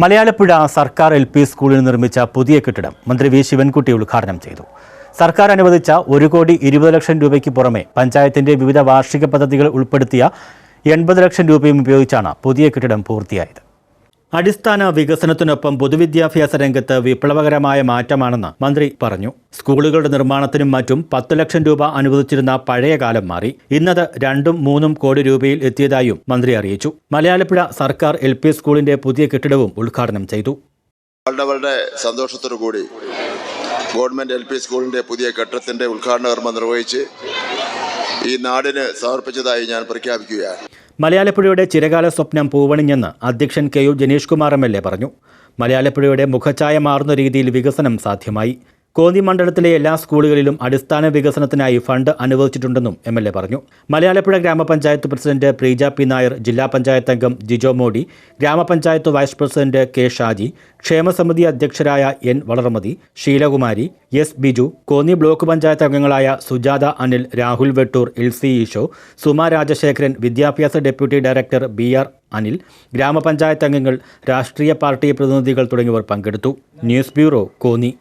മലയാളപ്പുഴ സർക്കാർ L P സ്കൂളിൽ നിർമ്മിച്ച പുതിയ കെട്ടിടം മന്ത്രി വി ശിവൻകുട്ടി ഉദ്ഘാടനം ചെയ്തു. സർക്കാർ അനുവദിച്ച ഒരു കോടി ഇരുപത് ലക്ഷം രൂപയ്ക്ക് പുറമെ പഞ്ചായത്തിന്റെ വിവിധ വാർഷിക പദ്ധതികൾ ഉൾപ്പെടുത്തിയ എൺപത് ലക്ഷം രൂപയും ഉപയോഗിച്ചാണ് പുതിയ കെട്ടിടം പൂർത്തിയായത്. അടിസ്ഥാന വികസനത്തിനൊപ്പം പൊതുവിദ്യാഭ്യാസ രംഗത്ത് വിപ്ലവകരമായ മാറ്റമാണെന്ന് മന്ത്രി പറഞ്ഞു. സ്കൂളുകളുടെ നിർമ്മാണത്തിനും മറ്റും പത്ത് ലക്ഷം രൂപ അനുവദിച്ചിരുന്ന പഴയ കാലം മാറി. ഇന്നത് രണ്ടും മൂന്നും കോടി രൂപയിൽ എത്തിയതായും മന്ത്രി അറിയിച്ചു. മലയാളപ്പുഴ സർക്കാർ എൽ സ്കൂളിന്റെ പുതിയ കെട്ടിടവും ഉദ്ഘാടനം ചെയ്തു. കൂടി ഗവൺമെന്റ് എൽ പി സ്കൂളിന്റെ പുതിയ കെട്ടിടത്തിന്റെ ഉദ്ഘാടന കർമ്മം നിർവഹിച്ച് ഈ നാടിന് സമർപ്പിച്ചതായി ഞാൻ പ്രഖ്യാപിക്കുകയാണ്. മലയാളപ്പുഴയുടെ ചിരകാല സ്വപ്നം പൂവണിഞ്ഞെന്ന് അധ്യക്ഷൻ K U Jenish Kumar M L A പറഞ്ഞു. മലയാളപ്പുഴയുടെ മുഖഛായ മാറുന്ന രീതിയിൽ വികസനം സാധ്യമായി. കോന്നി മണ്ഡലത്തിലെ എല്ലാ സ്കൂളുകളിലും അടിസ്ഥാന വികസനത്തിനായി ഫണ്ട് അനുവദിച്ചിട്ടുണ്ടെന്നും എം എൽ എ പറഞ്ഞു. മലയാളപ്പുഴ ഗ്രാമപഞ്ചായത്ത് പ്രസിഡന്റ് പ്രീജ പി നായർ ജില്ലാ പഞ്ചായത്ത് അംഗം ജിജോ മോഡി ഗ്രാമപഞ്ചായത്ത് വൈസ് പ്രസിഡന്റ് കെ ഷാജി ക്ഷേമസമിതി അധ്യക്ഷരായ N Valarmathi Sheelakumari S Biju Konni block panchayat അംഗങ്ങളായ സുജാത അനിൽ രാഹുൽ വെട്ടൂർ എൽസി ഈശോ സുമ രാജശേഖരൻ വിദ്യാഭ്യാസ deputy director B R Anil ഗ്രാമപഞ്ചായത്ത് അംഗങ്ങൾ രാഷ്ട്രീയ പാർട്ടി പ്രതിനിധികൾ തുടങ്ങിയവർ പങ്കെടുത്തു. News bureau Konni.